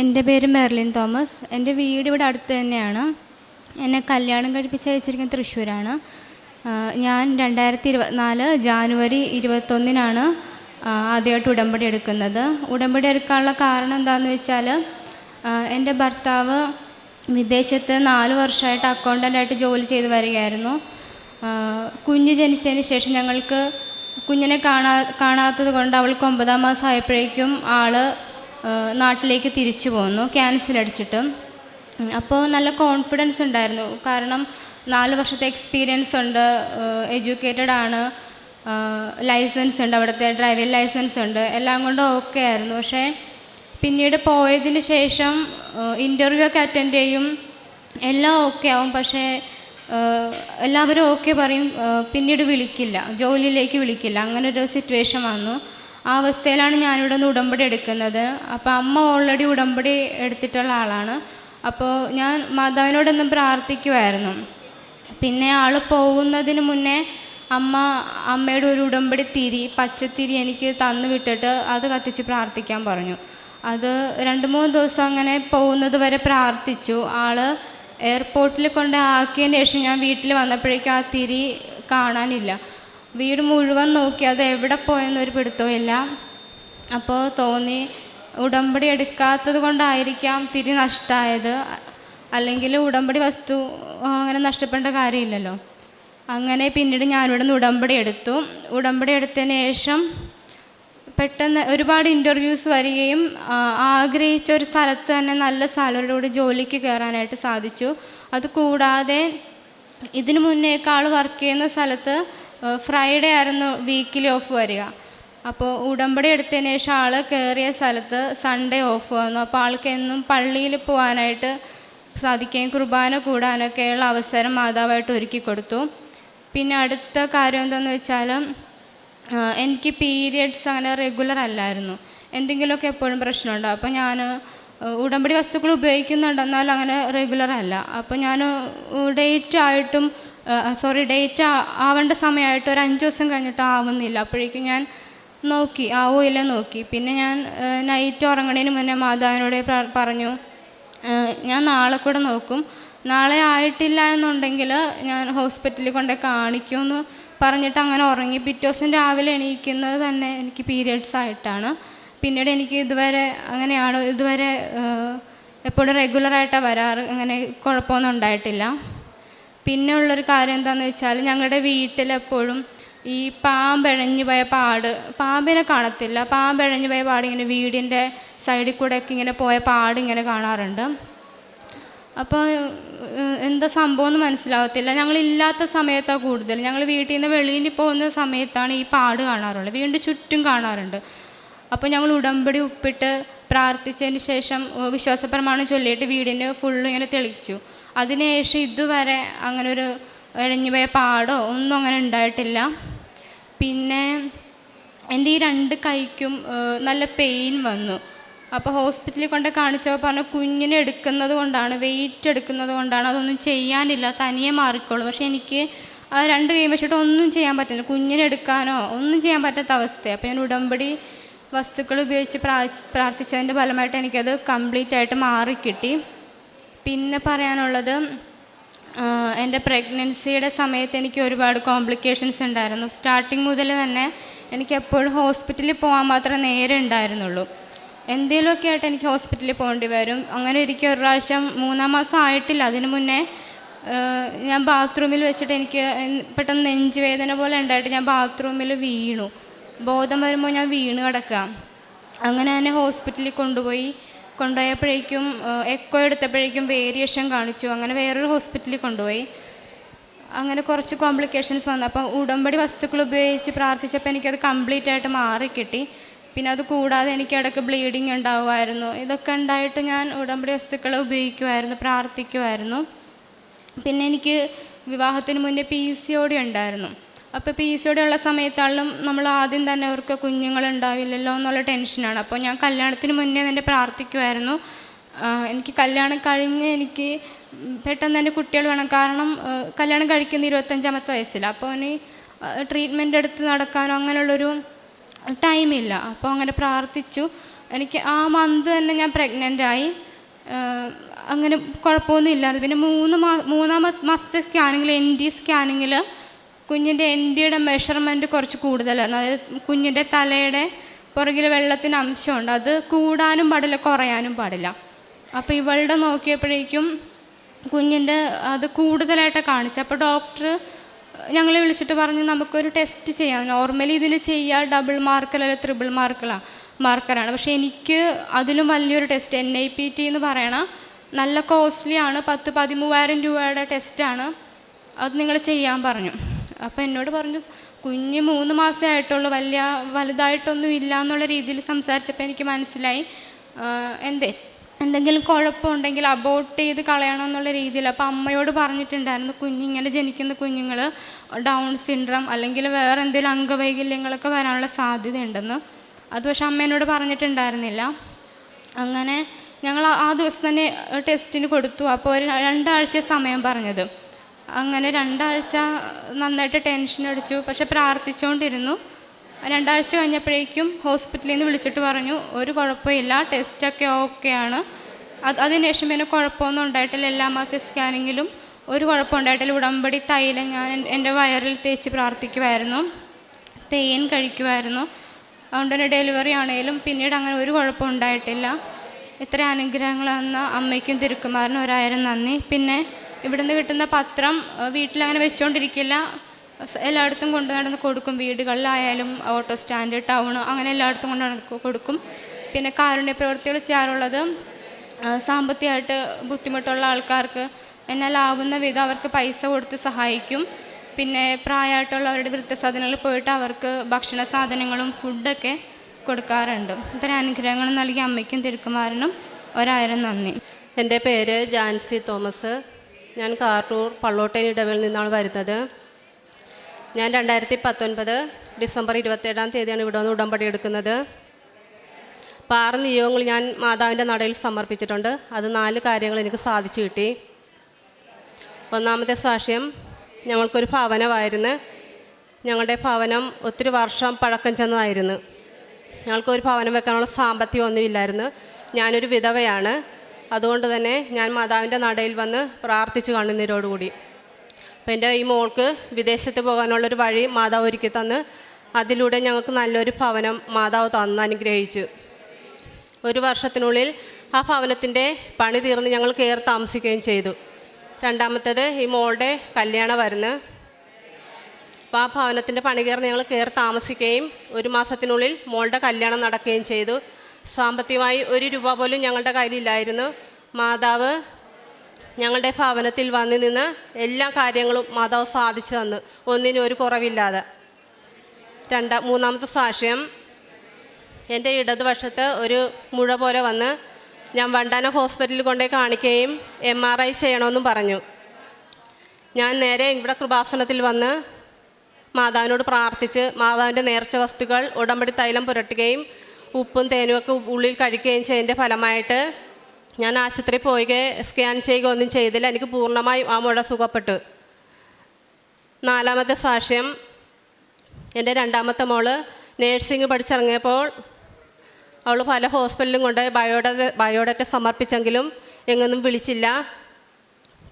എന്റെ പേര് Merlin Thomas. എന്റെ വീട് ഇവിടെ അടുത്ത് തന്നെയാണ്. എന്നെ കല്യാണം കഴിപ്പിച്ച് അയച്ചിരിക്കുന്നത് തൃശ്ശൂരാണ്. ഞാൻ രണ്ടായിരത്തി ഇരുപത്തിനാല് ജാനുവരി ഇരുപത്തൊന്നിനാണ് ആദ്യമായിട്ട് ഉടമ്പടി എടുക്കുന്നത്. ഉടമ്പടി എടുക്കാനുള്ള കാരണം എന്താണെന്ന് വെച്ചാൽ എന്റെ ഭർത്താവ് വിദേശത്ത് നാല് വർഷമായിട്ട് അക്കൗണ്ടന്റായിട്ട് ജോലി ചെയ്ത് വരികയായിരുന്നു. കുഞ്ഞ് ജനിച്ചതിന് ശേഷം ഞങ്ങൾക്ക് കുഞ്ഞിനെ കാണാ കാണാത്തത് കൊണ്ട് അവൾക്ക് ഒമ്പതാം മാസം ആയപ്പോഴേക്കും ആൾ ആ, നാട്ടിലേക്ക് തിരിച്ചു പോന്നു. ക്യാൻസൽ അടിച്ചിട്ട്. അപ്പോൾ നല്ല കോൺഫിഡൻസ് ഉണ്ടായിരുന്നു. കാരണം നാല് വർഷത്തെ എക്സ്പീരിയൻസ് ഉണ്ട്. എഡ്യൂക്കേറ്റഡ് ആണ്. ലൈസൻസ് ഉണ്ട്. അവിടുത്തെ ഡ്രൈവിംഗ് ലൈസൻസ് ഉണ്ട്. എല്ലാം കൊണ്ടും ഓക്കെ ആയിരുന്നു. പക്ഷേ പിന്നീട് പോയതിന് ശേഷം ഇന്റർവ്യൂ ഒക്കെ അറ്റൻഡ് ചെയ്യും. എല്ലാം ഓക്കെ ആവും. പക്ഷേ എല്ലാവരും ഓക്കെ പറയും. പിന്നീട് വിളിക്കില്ല. ജോലിയിലേക്ക് വിളിക്കില്ല. അങ്ങനെ ഒരു സിറ്റുവേഷൻ വന്നു. ആ അവസ്ഥയിലാണ് ഞാനിവിടെ നിന്ന് ഉടമ്പടി എടുക്കുന്നത്. അപ്പോൾ അമ്മ ഓൾറെഡി ഉടമ്പടി എടുത്തിട്ടുള്ള ആളാണ്. അപ്പോൾ ഞാൻ മാതാവിനോടൊന്ന് പ്രാർത്ഥിക്കുമായിരുന്നു പിന്നെ ആൾ പോകുന്നതിന് മുന്നേ അമ്മ അമ്മയുടെ ഒരു ഉടമ്പടി തിരി പച്ചത്തിരി എനിക്ക് തന്നു വിട്ടിട്ട് അത് കത്തിച്ച് പ്രാർത്ഥിക്കാൻ പറഞ്ഞു. അത് രണ്ട് മൂന്ന് ദിവസം അങ്ങനെ പോകുന്നത് വരെ പ്രാർത്ഥിച്ചു. ആൾ എയർപോർട്ടിൽ കൊണ്ട് ആക്കിയതിന് ശേഷം ഞാൻ വീട്ടിൽ വന്നപ്പോഴേക്കും ആ തിരി കാണാനില്ല. വീട് മുഴുവൻ നോക്കി അത് എവിടെ പോയെന്നൊരു പിടുത്തമില്ല അപ്പോൾ തോന്നി ഉടമ്പടി എടുക്കാത്തത് കൊണ്ടായിരിക്കാം തിരി നഷ്ടമായത് അല്ലെങ്കിൽ ഉടമ്പടി വസ്തു അങ്ങനെ നഷ്ടപ്പെടേണ്ട കാര്യമില്ലല്ലോ. അങ്ങനെ പിന്നീട് ഞാനിവിടെ നിന്ന് ഉടമ്പടി എടുത്തു. ഉടമ്പടി എടുത്തതിന് ശേഷം പെട്ടെന്ന് ഒരുപാട് ഇന്റർവ്യൂസ് വരികയും ആഗ്രഹിച്ച ഒരു സ്ഥലത്ത് തന്നെ നല്ല സാലറിയോട് ജോലിക്ക് കയറാനായിട്ട് സാധിച്ചു. അതുകൂടാതെ ഇതിനു മുന്നേക്കാൾ വർക്ക് ചെയ്യുന്ന സ്ഥലത്ത് ഫ്രൈഡേ ആയിരുന്നു വീക്കിലി ഓഫ് വരിക. അപ്പോൾ ഉടമ്പടി എടുത്തതിന് ശേഷം ആൾ കയറിയ സ്ഥലത്ത് സൺഡേ ഓഫ് വന്നു. അപ്പോൾ ആൾക്ക് എന്നും പള്ളിയിൽ പോകാനായിട്ട് സാധിക്കുകയും കുർബാന കൂടാനൊക്കെയുള്ള അവസരം മാതാവായിട്ട് ഒരുക്കി കൊടുത്തു. പിന്നെ അടുത്ത കാര്യം എന്താണെന്ന് വെച്ചാൽ എനിക്ക് പീരിയഡ്സ് അങ്ങനെ റെഗുലർ അല്ലായിരുന്നു. എന്തെങ്കിലുമൊക്കെ എപ്പോഴും പ്രശ്നമുണ്ടോ. അപ്പോൾ ഞാൻ ഉടമ്പടി വസ്തുക്കൾ ഉപയോഗിക്കുന്നുണ്ടെന്നാൽ അങ്ങനെ റെഗുലർ അല്ല. അപ്പോൾ ഞാൻ ഡേറ്റ് ആയിട്ടും സോറി ഡേറ്റ് ആവേണ്ട സമയമായിട്ട് ഒരു അഞ്ച് ദിവസം കഴിഞ്ഞിട്ട് ആവുന്നില്ല. അപ്പോഴേക്കും ഞാൻ നോക്കി. ആവോ ഇല്ല നോക്കി. പിന്നെ ഞാൻ നൈറ്റ് ഉറങ്ങണതിന് മുന്നേ മാതാവിനോട് പറഞ്ഞു ഞാൻ നാളെ കൂടെ നോക്കും. നാളെ ആയിട്ടില്ല എന്നുണ്ടെങ്കിൽ ഞാൻ ഹോസ്പിറ്റലിൽ കൊണ്ട് കാണിക്കുമെന്ന് പറഞ്ഞിട്ട് അങ്ങനെ ഉറങ്ങി. പിറ്റേ ദിവസം രാവിലെ എണീക്കുന്നത് തന്നെ എനിക്ക് പീരിയഡ്സ് ആയിട്ടാണ്. പിന്നീട് എനിക്ക് ഇതുവരെ അങ്ങനെയാണ് ഇതുവരെ എപ്പോഴും റെഗുലറായിട്ടാണ് വരാറ്. അങ്ങനെ കുഴപ്പമൊന്നും ഉണ്ടായിട്ടില്ല. പിന്നെ ഉള്ളൊരു കാര്യം എന്താണെന്ന് വെച്ചാൽ ഞങ്ങളുടെ വീട്ടിലെപ്പോഴും ഈ പാമ്പിഴഞ്ഞു പോയ പാട് പാമ്പിനെ കാണത്തില്ല. പാമ്പിഴഞ്ഞു പോയ പാട് ഇങ്ങനെ വീടിന്റെ സൈഡിൽ കൂടെ ഒക്കെ ഇങ്ങനെ പോയ പാട് ഇങ്ങനെ കാണാറുണ്ട്. അപ്പോൾ എന്താ സംഭവം എന്ന് മനസ്സിലാവത്തില്ല. ഞങ്ങളില്ലാത്ത സമയത്താണ് കൂടുതൽ. ഞങ്ങൾ വീട്ടിൽ നിന്ന് വെളിയിൽ പോകുന്ന സമയത്താണ് ഈ പാട് കാണാറുള്ളത്. വീണ്ടും ചുറ്റും കാണാറുണ്ട്. അപ്പോൾ ഞങ്ങൾ ഉടമ്പടി ഉപ്പിട്ട് പ്രാർത്ഥിച്ചതിന് ശേഷം വിശ്വാസപ്രമാണം ചൊല്ലിയിട്ട് വീടിന് ഫുള്ള് ഇങ്ങനെ തെളിച്ചു. അതിനുശേഷം ഇതുവരെ അങ്ങനെ ഒരു ഇഴഞ്ഞുപോയ പാടോ ഒന്നും അങ്ങനെ ഉണ്ടായിട്ടില്ല. പിന്നെ എന്റെ ഈ രണ്ട് കൈക്കും നല്ല പെയിൻ വന്നു. അപ്പോൾ ഹോസ്പിറ്റലിൽ കൊണ്ട് കാണിച്ചപ്പോൾ പറഞ്ഞു കുഞ്ഞിനെ എടുക്കുന്നത് കൊണ്ടാണ് വെയിറ്റ് എടുക്കുന്നത് കൊണ്ടാണ് അതൊന്നും ചെയ്യാനില്ല തനിയെ മാറിക്കോളും. പക്ഷേ എനിക്ക് ആ രണ്ട് കൈ വെച്ചിട്ട് ഒന്നും ചെയ്യാൻ പറ്റില്ല. കുഞ്ഞിനെ എടുക്കാനോ ഒന്നും ചെയ്യാൻ പറ്റാത്ത അവസ്ഥയാണ് അപ്പോൾ ഞാൻ ഉടമ്പടി വസ്തുക്കൾ ഉപയോഗിച്ച് പ്രാ പ്രാർത്ഥിച്ചതിന്റെ ഫലമായിട്ട് എനിക്കത് കംപ്ലീറ്റ് ആയിട്ട് മാറിക്കിട്ടി. പിന്നെ പറയാനുള്ളത് എന്റെ പ്രഗ്നൻസിയുടെ സമയത്ത് എനിക്ക് ഒരുപാട് കോംപ്ലിക്കേഷൻസ് ഉണ്ടായിരുന്നു. സ്റ്റാർട്ടിങ് മുതൽ തന്നെ എനിക്ക് എപ്പോഴും ഹോസ്പിറ്റലിൽ പോകാൻ മാത്രം നേരെ ഉണ്ടായിരുന്നുള്ളൂ. എന്തെങ്കിലുമൊക്കെ ആയിട്ട് എനിക്ക് ഹോസ്പിറ്റലിൽ പോകേണ്ടി വരും. അങ്ങനെ ഇരിക്കും ഒരു പ്രാവശ്യം മൂന്നാം മാസം ആയിട്ടില്ല. അതിന് മുന്നേ ഞാൻ ബാത്റൂമിൽ വെച്ചിട്ട് എനിക്ക് പെട്ടെന്ന് നെഞ്ചുവേദന പോലെ ഉണ്ടായിട്ട് ഞാൻ ബാത്റൂമിൽ വീണു. ബോധം വരുമ്പോൾ ഞാൻ വീണ് കിടക്കുക. അങ്ങനെ തന്നെ ഹോസ്പിറ്റലിൽ കൊണ്ടുപോയി. കൊണ്ടുപോയപ്പോഴേക്കും എക്കോ എടുത്തപ്പോഴേക്കും വേരിയേഷൻ കാണിച്ചു. അങ്ങനെ വേറൊരു ഹോസ്പിറ്റലിൽ കൊണ്ടുപോയി. അങ്ങനെ കുറച്ച് കോംപ്ലിക്കേഷൻസ് വന്നു. അപ്പം ഉടമ്പടി വസ്തുക്കൾ ഉപയോഗിച്ച് പ്രാർത്ഥിച്ചപ്പോൾ എനിക്കത് കംപ്ലീറ്റ് ആയിട്ട് മാറിക്കിട്ടി. പിന്നെ അത് കൂടാതെ എനിക്ക് ഇടയ്ക്ക് ബ്ലീഡിങ് ഉണ്ടാവുമായിരുന്നു. ഇതൊക്കെ ഉണ്ടായിട്ട് ഞാൻ ഉടമ്പടി വസ്തുക്കൾ ഉപയോഗിക്കുമായിരുന്നു പ്രാർത്ഥിക്കുമായിരുന്നു. പിന്നെ എനിക്ക് വിവാഹത്തിന് മുന്നേ പി സി ഓടി ഉണ്ടായിരുന്നു. അപ്പോൾ പി സി ഒ ഉള്ള സമയത്താണെങ്കിലും നമ്മൾ ആദ്യം തന്നെ അവർക്ക് കുഞ്ഞുങ്ങളുണ്ടാവില്ലല്ലോ എന്നുള്ള ടെൻഷനാണ് അപ്പോൾ ഞാൻ കല്യാണത്തിന് മുന്നേ തന്നെ പ്രാർത്ഥിക്കുമായിരുന്നു എനിക്ക് കല്യാണം കഴിഞ്ഞ് എനിക്ക് പെട്ടെന്ന് തന്നെ കുട്ടികൾ വേണം. കാരണം കല്യാണം കഴിക്കുന്ന ഇരുപത്തഞ്ചാമത്തെ വയസ്സിലാണ് അപ്പോൾ ഇനി ട്രീറ്റ്മെന്റ് എടുത്ത് നടക്കാനോ അങ്ങനെയുള്ളൊരു ടൈമില്ല അപ്പോൾ അങ്ങനെ പ്രാർത്ഥിച്ചു. എനിക്ക് ആ മന്ത് തന്നെ ഞാൻ പ്രഗ്നന്റ് ആയി. അങ്ങനെ കുഴപ്പമൊന്നും ഇല്ലായിരുന്നു പിന്നെ മൂന്ന് മാ മൂന്നാമത്തെ മാസത്തെ സ്കാനിങ്ങിൽ എൻ ഡി സ്കാനിങ്ങിൽ കുഞ്ഞിന്റെ എൻ മെഷർമെന്റ് കുറച്ച് കൂടുതലാണ്. അതായത് കുഞ്ഞിന്റെ തലയുടെ പുറകിൽ വെള്ളത്തിന് അംശമുണ്ട്. അത് കൂടാനും പാടില്ല കുറയാനും പാടില്ല. അപ്പോൾ ഇവളുടെ നോക്കിയപ്പോഴേക്കും കുഞ്ഞിന്റെ അത് കൂടുതലായിട്ട് കാണിച്ചു അപ്പോൾ ഡോക്ടർ ഞങ്ങളെ വിളിച്ചിട്ട് പറഞ്ഞു നമുക്കൊരു ടെസ്റ്റ് ചെയ്യാം. നോർമലി ഇതിന് ചെയ്യുക ഡബിൾ മാർക്കർ അല്ലെങ്കിൽ ത്രിബിൾ മാർക്കറാണ് മാർക്കറാണ് പക്ഷേ എനിക്ക് അതിലും വലിയൊരു test N I P T എന്ന് പറയണ നല്ല കോസ്റ്റ്ലി ആണ്. പത്ത് പതിമൂവായിരം രൂപയുടെ ടെസ്റ്റാണ് അത് നിങ്ങൾ ചെയ്യാൻ പറഞ്ഞു. അപ്പോൾ എന്നോട് പറഞ്ഞു കുഞ്ഞ് മൂന്ന് മാസമേ ആയിട്ടുള്ളൂ വലിയ വലുതായിട്ടൊന്നും ഇല്ല എന്നുള്ള രീതിയിൽ സംസാരിച്ചപ്പോൾ എനിക്ക് മനസ്സിലായി. എന്തേ എന്തെങ്കിലും കുഴപ്പമുണ്ടെങ്കിൽ അബോട്ട് ചെയ്ത് കളയണം എന്നുള്ള രീതിയിൽ അപ്പോൾ അമ്മയോട് പറഞ്ഞിട്ടുണ്ടായിരുന്നു കുഞ്ഞിങ്ങനെ ജനിക്കുന്ന കുഞ്ഞുങ്ങൾ ഡൗൺ സിൻഡ്രം അല്ലെങ്കിൽ വേറെ എന്തെങ്കിലും അംഗവൈകല്യങ്ങളൊക്കെ വരാനുള്ള സാധ്യതയുണ്ടെന്ന്. അത് പക്ഷെ അമ്മ എന്നോട് പറഞ്ഞിട്ടുണ്ടായിരുന്നില്ല. അങ്ങനെ ഞങ്ങൾ ആ ദിവസം തന്നെ ടെസ്റ്റിന് കൊടുത്തു. അപ്പോൾ ഒരു രണ്ടാഴ്ച സമയം പറഞ്ഞത്. അങ്ങനെ രണ്ടാഴ്ച നന്നായിട്ട് ടെൻഷൻ അടിച്ചു. പക്ഷെ പ്രാർത്ഥിച്ചുകൊണ്ടിരുന്നു രണ്ടാഴ്ച കഴിഞ്ഞപ്പോഴേക്കും ഹോസ്പിറ്റലിൽ നിന്ന് വിളിച്ചിട്ട് പറഞ്ഞു ഒരു കുഴപ്പമില്ല ടെസ്റ്റൊക്കെ ഓക്കെയാണ് അത് അതിനുശേഷം പിന്നെ കുഴപ്പമൊന്നും ഉണ്ടായിട്ടില്ല. എല്ലാ മാസത്തെ സ്കാനിങ്ങിലും ഒരു കുഴപ്പം ഉണ്ടായിട്ടില്ല. ഉടമ്പടി തൈലം ഞാൻ എന്റെ വയറിൽ തേച്ച് പ്രാർത്ഥിക്കുമായിരുന്നു തേൻ കഴിക്കുമായിരുന്നു അതുകൊണ്ട് തന്നെ ഡെലിവറി ആണെങ്കിലും പിന്നീട് അങ്ങനെ ഒരു കുഴപ്പം ഉണ്ടായിട്ടില്ല. ഇത്ര അനുഗ്രഹങ്ങൾ തന്ന അമ്മയ്ക്കും തിരുക്കുമാറിനും ഒരായിരം നന്ദി. പിന്നെ ഇവിടുന്ന് കിട്ടുന്ന പത്രം വീട്ടിലങ്ങനെ വെച്ചുകൊണ്ടിരിക്കില്ല എല്ലായിടത്തും കൊണ്ടു നടന്ന് കൊടുക്കും. വീടുകളിലായാലും ഓട്ടോ സ്റ്റാൻഡ് ടൗൺ അങ്ങനെ എല്ലായിടത്തും കൊണ്ട് നടന്ന് കൊടുക്കും. പിന്നെ കാരുണ്യ പ്രവൃത്തികൾ ചെയ്യാറുള്ളത് സാമ്പത്തികമായിട്ട് ബുദ്ധിമുട്ടുള്ള ആൾക്കാർക്ക് എന്നാൽ ആവുന്ന വിധം അവർക്ക് പൈസ കൊടുത്ത് സഹായിക്കും. പിന്നെ പ്രായമായിട്ടുള്ളവരുടെ വൃദ്ധസദനങ്ങളിൽ പോയിട്ട് അവർക്ക് ഭക്ഷണ സാധനങ്ങളും ഫുഡൊക്കെ കൊടുക്കാറുണ്ട്. ഇത്തരം അനുഗ്രഹങ്ങൾ നൽകി അമ്മയ്ക്കും തിരുക്കുമാരനും ഒരായിരം നന്ദി. എന്റെ പേര് ജാൻസി തോമസ്. ഞാൻ കാർട്ടൂർ പള്ളോട്ടേനി ഇടവിൽ നിന്നാണ് വരുന്നത്. ഞാൻ രണ്ടായിരത്തി പത്തൊൻപത് ഡിസംബർ ഇരുപത്തേഴാം തീയതിയാണ് ഇവിടെ നിന്ന് ഉടമ്പടി എടുക്കുന്നത്. അപ്പോൾ ആറ് നിയോഗങ്ങൾ ഞാൻ മാതാവിന്റെ നടയിൽ സമർപ്പിച്ചിട്ടുണ്ട്. അത് നാല് കാര്യങ്ങൾ എനിക്ക് സാധിച്ചു കിട്ടി. ഒന്നാമത്തെ സാക്ഷ്യം ഞങ്ങൾക്കൊരു ഭവനമായിരുന്നു. ഞങ്ങളുടെ ഭവനം ഒത്തിരി വർഷം പഴക്കം ചെന്നതായിരുന്നു. ഞങ്ങൾക്കൊരു ഭവനം വെക്കാനുള്ള സാമ്പത്തികം ഒന്നുമില്ലായിരുന്നു. ഞാനൊരു വിധവയാണ്. അതുകൊണ്ട് തന്നെ ഞാൻ മാതാവിന്റെ നടയിൽ വന്ന് പ്രാർത്ഥിച്ചു കണ്ണുനീരോടുകൂടി. അപ്പോൾ എന്റെ ഈ മോൾക്ക് വിദേശത്ത് പോകാനുള്ളൊരു വഴി മാതാവ് ഒരുക്കി തന്ന് അതിലൂടെ ഞങ്ങൾക്ക് നല്ലൊരു ഭവനം മാതാവ് തന്ന് അനുഗ്രഹിച്ചു. ഒരു വർഷത്തിനുള്ളിൽ ആ ഭവനത്തിന്റെ പണി തീർന്ന് ഞങ്ങൾ കയറി താമസിക്കുകയും ചെയ്തു. രണ്ടാമത്തേത് ഈ മോളുടെ കല്യാണമായിരുന്നു അപ്പോൾ ആ ഭവനത്തിന്റെ പണി കയറി ഞങ്ങൾ കയറി താമസിക്കുകയും ഒരു മാസത്തിനുള്ളിൽ മോളുടെ കല്യാണം നടക്കുകയും ചെയ്തു. സാമ്പത്തികമായി ഒരു രൂപ പോലും ഞങ്ങളുടെ കയ്യിലില്ലായിരുന്നു. മാതാവ് ഞങ്ങളുടെ ഭവനത്തിൽ വന്നു നിന്ന് എല്ലാ കാര്യങ്ങളും മാതാവ് സാധിച്ചു തന്നു. ഒന്നിനും ഒരു കുറവില്ലാതെ. രണ്ട മൂന്നാമത്തെ സാക്ഷ്യം എന്റെ ഇടതുവശത്ത് ഒരു മുഴ പോലെ വന്ന് ഞാൻ വണ്ടാന ഹോസ്പിറ്റലിൽ കൊണ്ടേ കാണിക്കുകയും എം ആർ ഐ ചെയ്യണമെന്നും പറഞ്ഞു. ഞാൻ നേരെ ഇവിടെ കൃപാസനത്തിൽ വന്ന് മാതാവിനോട് പ്രാർത്ഥിച്ച് മാതാവിന്റെ നേർച്ച വസ്തുക്കൾ ഉടമ്പടി തൈലം പുരട്ടുകയും ഉപ്പും തേനും ഒക്കെ ഉള്ളിൽ കഴിക്കുകയും ചെയ്തതിന്റെ ഫലമായിട്ട് ഞാൻ ആശുപത്രിയിൽ പോയി സ്കാൻ ചെയ്യുക ഒന്നും ചെയ്തില്ല. എനിക്ക് പൂർണമായും ആ മുഴ സുഖപ്പെട്ടു. നാലാമത്തെ സാക്ഷ്യം എന്റെ രണ്ടാമത്തെ മോൾ നേഴ്സിംഗ് പഠിച്ചിറങ്ങിയപ്പോൾ അവൾ പല ഹോസ്പിറ്റലിലും കൊണ്ട് ബയോഡാറ്റ ബയോഡാറ്റ സമർപ്പിച്ചെങ്കിലും എങ്ങൊന്നും വിളിച്ചില്ല.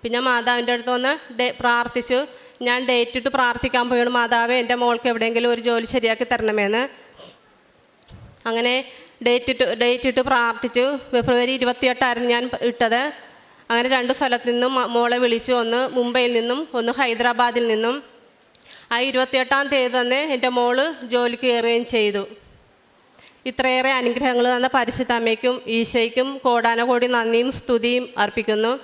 പിന്നെ മാതാവിന്റെ അടുത്ത് വന്ന് ഡേ പ്രാർത്ഥിച്ചു. ഞാൻ ഡേറ്റ് ഇട്ട് പ്രാർത്ഥിക്കാൻ പോയാണ് മാതാവ് എന്റെ മോൾക്ക് എവിടെയെങ്കിലും ഒരു ജോലി ശരിയാക്കി തരണമെന്ന്. അങ്ങനെ ഡേറ്റ് ഇട്ട് ഡേറ്റ് ഇട്ട് പ്രാർത്ഥിച്ചു. ഫെബ്രുവരി ഇരുപത്തിയെട്ടായിരുന്നു ഞാൻ ഇട്ടത്. അങ്ങനെ രണ്ട് സ്ഥലത്തു നിന്നും മോളെ വിളിച്ചു. ഒന്ന് മുംബൈയിൽ നിന്നും ഒന്ന് ഹൈദരാബാദിൽ നിന്നും. ആ ഇരുപത്തിയെട്ടാം തീയതി തന്നെ എന്റെ മോൾ ജോലിക്ക് കയറുകയും ചെയ്തു. ഇത്രയേറെ അനുഗ്രഹങ്ങൾ തന്ന പരിശുദ്ധ അമ്മയ്ക്കും ഈശോയ്ക്കും കോടാനകോടി നന്ദിയും സ്തുതിയും അർപ്പിക്കുന്നു.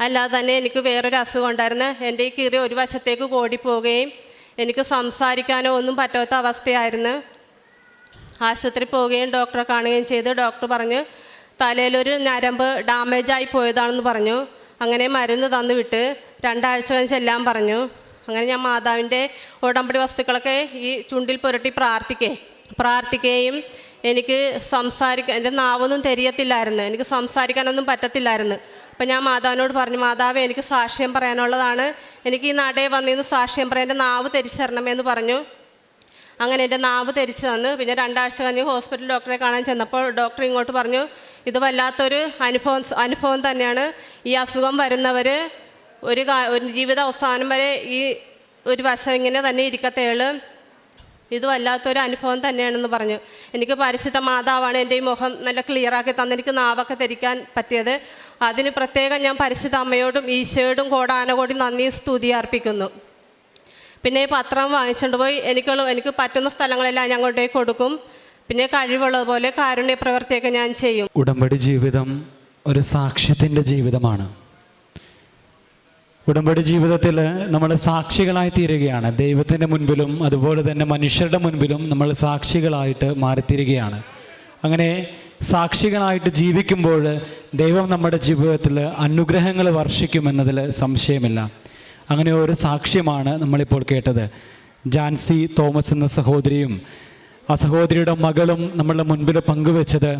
അല്ലാതെ തന്നെ എനിക്ക് വേറൊരു അസുഖം ഉണ്ടായിരുന്നു. എന്റെ ഈ കീറി ഒരു വശത്തേക്ക് ഓടിപ്പോവുകയും എനിക്ക് സംസാരിക്കാനോ ഒന്നും പറ്റാത്ത അവസ്ഥയായിരുന്നു. ആശുപത്രി പോവുകയും ഡോക്ടറെ കാണുകയും ചെയ്ത് ഡോക്ടർ പറഞ്ഞു തലയിലൊരു ഞരമ്പ് ഡാമേജ് ആയി പോയതാണെന്ന് പറഞ്ഞു. അങ്ങനെ മരുന്ന് തന്നു വിട്ട് രണ്ടാഴ്ച കഴിഞ്ഞ് എല്ലാം പറഞ്ഞു. അങ്ങനെ ഞാൻ മാതാവിന്റെ ഉടമ്പടി വസ്തുക്കളൊക്കെ ഈ ചുണ്ടിൽ പുരട്ടി പ്രാർത്ഥിക്കേ പ്രാർത്ഥിക്കുകയും എനിക്ക് സംസാരിക്കാൻ എന്റെ നാവൊന്നും തെരിയത്തില്ലായിരുന്നു. എനിക്ക് സംസാരിക്കാനൊന്നും പറ്റത്തില്ലായിരുന്നു. അപ്പം ഞാൻ മാതാവിനോട് പറഞ്ഞു മാതാവ് എനിക്ക് സാക്ഷ്യം പറയാനുള്ളതാണ്. എനിക്ക് ഈ നടയെ വന്നിന്ന് സാക്ഷ്യം പറയാൻ എന്റെ നാവ് തിരിച്ചറിയണമെന്ന് പറഞ്ഞു. അങ്ങനെ എന്റെ നാവ് തെരിച്ച് തന്നു. പിന്നെ രണ്ടാഴ്ച കഴിഞ്ഞ് ഹോസ്പിറ്റൽ ഡോക്ടറെ കാണാൻ ചെന്നപ്പോൾ ഡോക്ടർ ഇങ്ങോട്ട് പറഞ്ഞു ഇത് വല്ലാത്തൊരു അനുഭവം അനുഭവം തന്നെയാണ്. ഈ അസുഖം വരുന്നവർ ഒരു ഒരു ജീവിത അവസാനം വരെ ഈ ഒരു വശം ഇങ്ങനെ തന്നെ ഇരിക്കത്തേൾ ഇത് വല്ലാത്തൊരു അനുഭവം തന്നെയാണെന്ന് പറഞ്ഞു. എനിക്ക് പരിശുദ്ധ മാതാവാണ് എന്റെ ഈ മുഖം നല്ല ക്ലിയറാക്കി തന്ന് എനിക്ക് നാവൊക്കെ ധരിക്കാൻ പറ്റിയത്. അതിന് പ്രത്യേകം ഞാൻ പരിശുദ്ധ അമ്മയോടും ഈശോയോടും കോടാനകോടി നന്ദി സ്തുതി അർപ്പിക്കുന്നു. പിന്നെ പത്രം വാങ്ങിച്ചുകൊണ്ട് പോയി എനിക്കുള്ള എനിക്ക് പറ്റുന്ന സ്ഥലങ്ങളെല്ലാം ഞാൻ കൊണ്ടുപോയി കൊടുക്കും. പിന്നെ കഴിവുള്ളതുപോലെ കാരുണ്യ പ്രവൃത്തിയൊക്കെ ഞാൻ ചെയ്യും. ഉടമ്പടി ജീവിതം ഒരു സാക്ഷ്യത്തിന്റെ ജീവിതമാണ്. ഉടമ്പടി ജീവിതത്തിൽ നമ്മൾ സാക്ഷികളായി തീരുകയാണ്. ദൈവത്തിന്റെ മുൻപിലും അതുപോലെ തന്നെ മനുഷ്യരുടെ മുൻപിലും നമ്മൾ സാക്ഷികളായിട്ട് മാറിത്തീരുകയാണ്. അങ്ങനെ സാക്ഷികളായിട്ട് ജീവിക്കുമ്പോൾ ദൈവം നമ്മുടെ ജീവിതത്തിൽ അനുഗ്രഹങ്ങൾ വർഷിക്കുമെന്നതിൽ സംശയമില്ല. അങ്ങനെ ഒരു സാക്ഷ്യമാണ് നമ്മളിപ്പോൾ കേട്ടത്. ജാൻസി തോമസ് എന്ന സഹോദരിയും ആ സഹോദരിയുടെ മകളും നമ്മളുടെ മുൻപിൽ പങ്കുവെച്ചത്.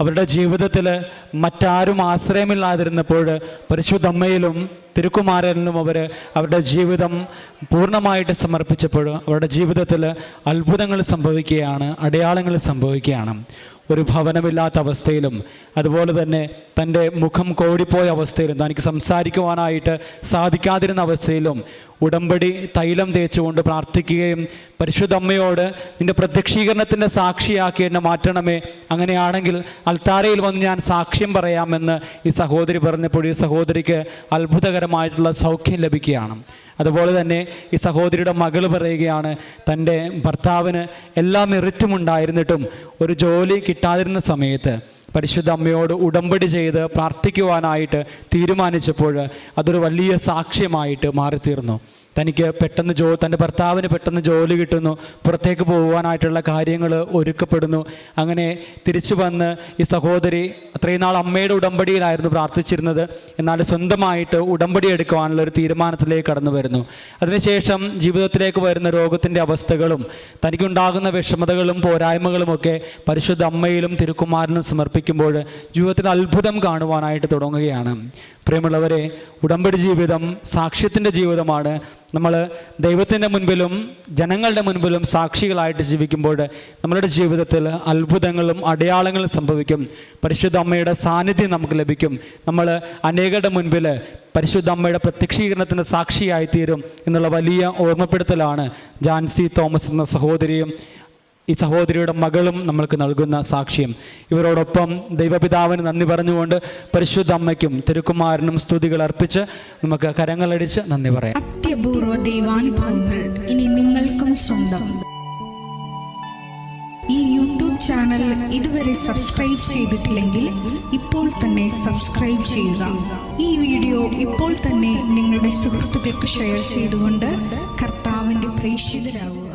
അവരുടെ ജീവിതത്തിൽ മറ്റാരും ആശ്രയമില്ലാതിരുന്നപ്പോൾ പരിശുദ്ധമ്മയിലും തിരുക്കുമാരനിലും അവർ അവരുടെ ജീവിതം പൂർണമായിട്ട് സമർപ്പിച്ചപ്പോൾ അവരുടെ ജീവിതത്തിൽ അത്ഭുതങ്ങൾ സംഭവിക്കുകയാണ് അടയാളങ്ങൾ സംഭവിക്കുകയാണ്. ഒരു ഭവനമില്ലാത്ത അവസ്ഥയിലും അതുപോലെ തന്നെ തന്റെ മുഖം കോടിപ്പോയ അവസ്ഥയിലും തനിക്ക് സംസാരിക്കുവാനായിട്ട് സാധിക്കാതിരുന്ന അവസ്ഥയിലും ഉടമ്പടി തൈലം തേച്ചുകൊണ്ട് പ്രാർത്ഥിക്കുകയും പരിശുദ്ധ അമ്മയോട് നിന്റെ പ്രത്യക്ഷീകരണത്തിന്റെ സാക്ഷിയാക്കി എന്നെ മാറ്റണമേ അങ്ങനെയാണെങ്കിൽ അൽത്താരയിൽ വന്ന് ഞാൻ സാക്ഷ്യം പറയാമെന്ന് ഈ സഹോദരി പറഞ്ഞപ്പോൾ ഈ സഹോദരിക്ക് അത്ഭുതകരമായിട്ടുള്ള സൗഖ്യം ലഭിക്കുകയാണ്. അതുപോലെ തന്നെ ഈ സഹോദരിയുടെ മകൾ പറയുകയാണ് തന്റെ ഭർത്താവിന് എല്ലാ മെറിറ്റും ഉണ്ടായിരുന്നിട്ടും ഒരു ജോലി കിട്ടാതിരുന്ന സമയത്ത് പരിശുദ്ധ അമ്മയോട് ഉടമ്പടി ചെയ്ത് പ്രാർത്ഥിക്കുവാനായിട്ട് തീരുമാനിച്ചപ്പോൾ അതൊരു വലിയ സാക്ഷ്യമായിട്ട് മാറിത്തീർന്നു. തനിക്ക് പെട്ടെന്ന് ജോ തന്റെ ഭർത്താവിന് പെട്ടെന്ന് ജോലി കിട്ടുന്നു. പുറത്തേക്ക് പോകുവാനായിട്ടുള്ള കാര്യങ്ങൾ ഒരുക്കപ്പെടുന്നു. അങ്ങനെ തിരിച്ചു വന്ന് ഈ സഹോദരി അത്രയും നാൾ അമ്മയുടെ ഉടമ്പടിയിലായിരുന്നു പ്രാർത്ഥിച്ചിരുന്നത്. എന്നാൽ സ്വന്തമായിട്ട് ഉടമ്പടി എടുക്കുവാനുള്ള ഒരു തീരുമാനത്തിലേക്ക് കടന്നു വരുന്നു. അതിനുശേഷം ജീവിതത്തിലേക്ക് വരുന്ന രോഗത്തിന്റെ അവസ്ഥകളും തനിക്കുണ്ടാകുന്ന വിഷമതകളും പോരായ്മകളുമൊക്കെ പരിശുദ്ധ അമ്മയിലും തിരുക്കുമാരനും സമർപ്പിക്കുമ്പോൾ ജീവിതത്തിൽ അത്ഭുതം കാണുവാനായിട്ട് തുടങ്ങുകയാണ്. പ്രിയമുള്ളവരെ ഉടമ്പടി ജീവിതം സാക്ഷ്യത്തിന്റെ ജീവിതമാണ്. നമ്മൾ ദൈവത്തിന്റെ മുൻപിലും ജനങ്ങളുടെ മുൻപിലും സാക്ഷികളായിട്ട് ജീവിക്കുമ്പോൾ നമ്മളുടെ ജീവിതത്തിൽ അത്ഭുതങ്ങളും അടയാളങ്ങളും സംഭവിക്കും. പരിശുദ്ധ അമ്മയുടെ സാന്നിധ്യം നമുക്ക് ലഭിക്കും. നമ്മൾ അനേകരുടെ മുൻപിൽ പരിശുദ്ധ അമ്മയുടെ പ്രത്യക്ഷീകരണത്തിന് സാക്ഷിയായിത്തീരും എന്നുള്ള വലിയ ഓർമ്മപ്പെടുത്തലാണ് ജാൻസി തോമസ് എന്ന സഹോദരിയും ഈ സഹോദരിയുടെ മകളും നമ്മൾക്ക് നൽകുന്ന സാക്ഷ്യം. ഇവരോടൊപ്പം ദൈവപിതാവിന് നന്ദി പറഞ്ഞുകൊണ്ട് പരിശുദ്ധ അമ്മയ്ക്കും തിരുക്കുമാരനും സ്തുതികൾ അർപ്പിച്ച് നമുക്ക് കരങ്ങളടിച്ച് നന്ദി പറയാം. അത്യപൂർവ ദൈവാനുഭവങ്ങൾ ഇനി നിങ്ങൾക്കും സ്വന്തം. ഈ യൂട്യൂബ് ചാനൽ ഇതുവരെ സബ്സ്ക്രൈബ് ചെയ്തിട്ടില്ലെങ്കിൽ ഇപ്പോൾ തന്നെ സബ്സ്ക്രൈബ് ചെയ്യുക. ഈ വീഡിയോ ഇപ്പോൾ തന്നെ നിങ്ങളുടെ സുഹൃത്തുക്കൾക്ക് ഷെയർ ചെയ്തുകൊണ്ട് കർത്താവിന്റെ പ്രേക്ഷിതരാകുക.